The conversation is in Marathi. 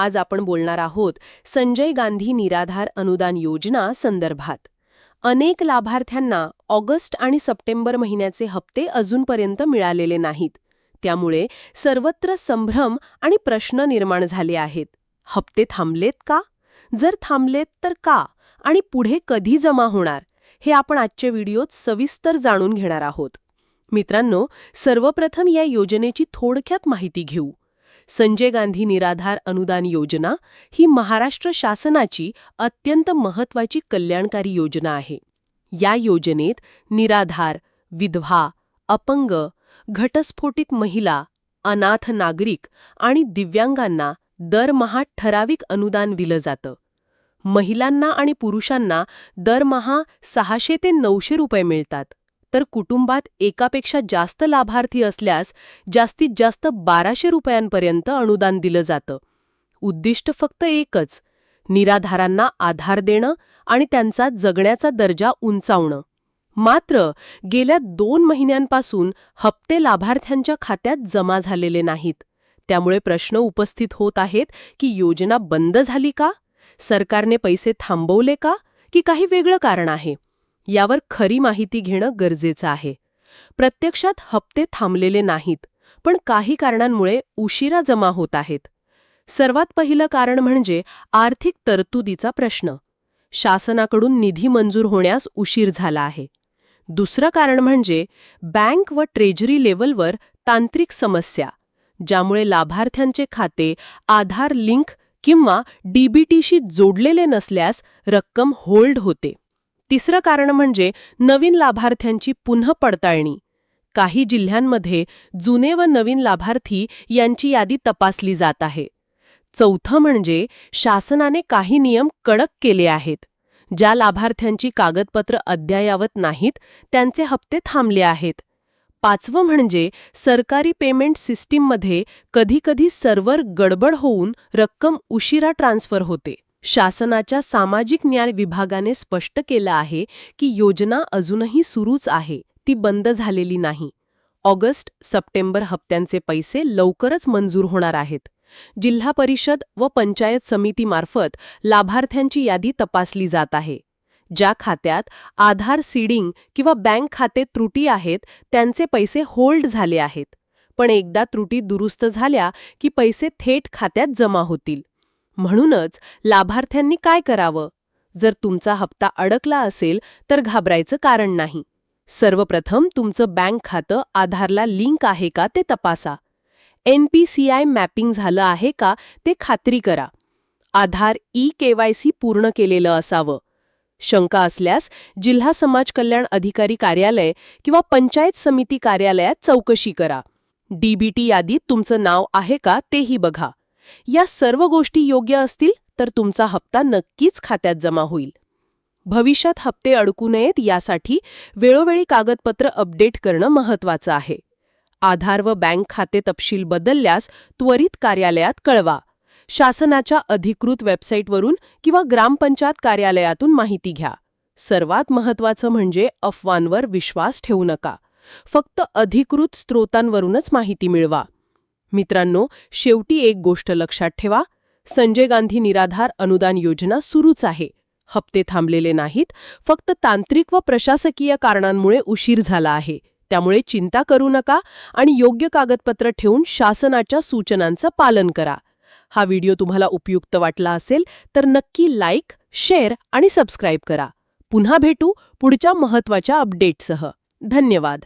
आज आपण बोलणार आहोत संजय गांधी निराधार अनुदान योजना संदर्भात. अनेक लाभार्थ्यांना ऑगस्ट आणि सप्टेंबर महिन्याचे हप्ते अजूनपर्यंत मिळालेले नाहीत. त्यामुळे सर्वत्र संभ्रम आणि प्रश्न निर्माण झाले आहेत. हप्ते थांबलेत का? जर थांबलेत तर का? आणि पुढे कधी जमा होणार? हे आपण आजच्या व्हिडिओत सविस्तर जाणून घेणार आहोत. मित्रांनो सर्वप्रथम या योजनेची थोडक्यात माहिती घेऊ. संजय गांधी निराधार अनुदान योजना ही महाराष्ट्र शासनाची अत्यंत महत्वाची कल्याणकारी योजना आहे. या योजनेत निराधार विधवा अपंग घटस्फोटित महिला अनाथ नागरिक आणि दिव्यांगांना दरमहा ठराविक अनुदान दिलं जातं. महिलांना आणि पुरुषांना दरमहा सहाशे ते नऊशे रुपये मिळतात. तर कुटुंबात एकापेक्षा जास्त लाभार्थी असल्यास जास्तीत जास्त बाराशे रुपयांपर्यंत अनुदान दिलं जातं. उद्दिष्ट फक्त एकच निराधारांना आधार देणं आणि त्यांचा जगण्याचा दर्जा उंचावणं. मात्र गेल्या दोन महिन्यांपासून हप्ते लाभार्थ्यांच्या खात्यात जमा झालेले नाहीत. त्यामुळे प्रश्न उपस्थित होत आहेत की योजना बंद झाली का? सरकारने पैसे थांबवले का? की काही वेगळं कारण आहे? यावर खरी माहिती घेणं गरजेचं आहे. प्रत्यक्षात हप्ते थांबलेले नाहीत पण काही कारणांमुळे उशिरा जमा होत आहेत. सर्वात पहिलं कारण म्हणजे आर्थिक तरतुदीचा प्रश्न. शासनाकडून निधी मंजूर होण्यास उशीर झाला आहे. दुसरं कारण म्हणजे बँक व ट्रेजरी लेवलवर तांत्रिक समस्या ज्यामुळे लाभार्थ्यांचे खाते आधार लिंक किंवा डीबीटीशी जोडलेले नसल्यास रक्कम होल्ड होते. तिसरं कारण म्हणजे नवीन लाभार्थ्यांची पुन्हा पडताळणी. काही जिल्ह्यांमध्ये जुने व नवीन लाभार्थी यांची यादी तपासली जात आहे. चौथं म्हणजे शासनाने काही नियम कडक केले आहेत. ज्या लाभार्थ्यांची कागदपत्र अद्ययावत नाहीत त्यांचे हप्ते थांबले आहेत. पाचवं म्हणजे सरकारी पेमेंट सिस्टीममध्ये कधीकधी सर्व्हर गडबड होऊन रक्कम उशिरा ट्रान्स्फर होते. शासनाच्या सामाजिक न्याय विभागाने स्पष्ट केलं आहे की योजना अजूनही सुरूच आहे ती बंद झालेली नाही. ऑगस्ट सप्टेंबर हप्त्यांचे पैसे लवकरच मंजूर होणार आहेत. जिल्हा परिषद व पंचायत समितीमार्फत लाभार्थ्यांची यादी तपासली जात आहे. ज्या खात्यात आधार सीडिंग किंवा बँक खाते त्रुटी आहेत त्यांचे पैसे होल्ड झाले आहेत. पण एकदा त्रुटी दुरुस्त झाल्या की पैसे थेट खात्यात जमा होतील. म्हणूनच लाभार्थ्यांनी काय करावं? जर तुमचा हप्ता अडकला असेल तर घाबरायचं कारण नाही. सर्वप्रथम तुमचं बँक खातं आधारला लिंक आहे का ते तपासा. N P C I mapping झालं आहे का ते खात्री करा. आधार ई केवायसी पूर्ण केलेलं असावं. शंका असल्यास जिल्हा समाज कल्याण अधिकारी कार्यालय किंवा पंचायत समिती कार्यालयात चौकशी करा. डीबीटी यादीत तुमचं नाव आहे का तेही बघा. या सर्व गोष्टी योग्य असतील तर तुमचा हप्ता नक्कीच खात्यात जमा होईल. भविष्यात हप्ते अडकू नयेत यासाठी वेळोवेळी कागदपत्र अपडेट करणं महत्वाचं आहे. आधार व बँक खाते तपशील बदलल्यास त्वरित कार्यालयात कळवा. शासनाच्या अधिकृत वेबसाईटवरून किंवा ग्रामपंचायत कार्यालयातून माहिती घ्या. सर्वात महत्वाचं म्हणजे अफवांवर विश्वास ठेवू नका. फक्त अधिकृत स्रोतांवरूनच माहिती मिळवा. मित्रांनो शेवटी एक गोष्ट लक्षात ठेवा. संजय गांधी निराधार अनुदान योजना सुरूच आहे. हप्ते थांबलेले नाहीत. फक्त तांत्रिक व प्रशासकीय कारणांमुळे उशीर झाला आहे. त्यामुळे चिंता करू नका आणि योग्य कागदपत्र ठेवून शासनाच्या सूचनांचं पालन करा. हा व्हिडिओ तुम्हाला उपयुक्त वाटला असेल तर नक्की लाईक शेअर आणि सबस्क्राईब करा. पुन्हा भेटू पुढच्या महत्त्वाच्या अपडेटसह धन्यवाद.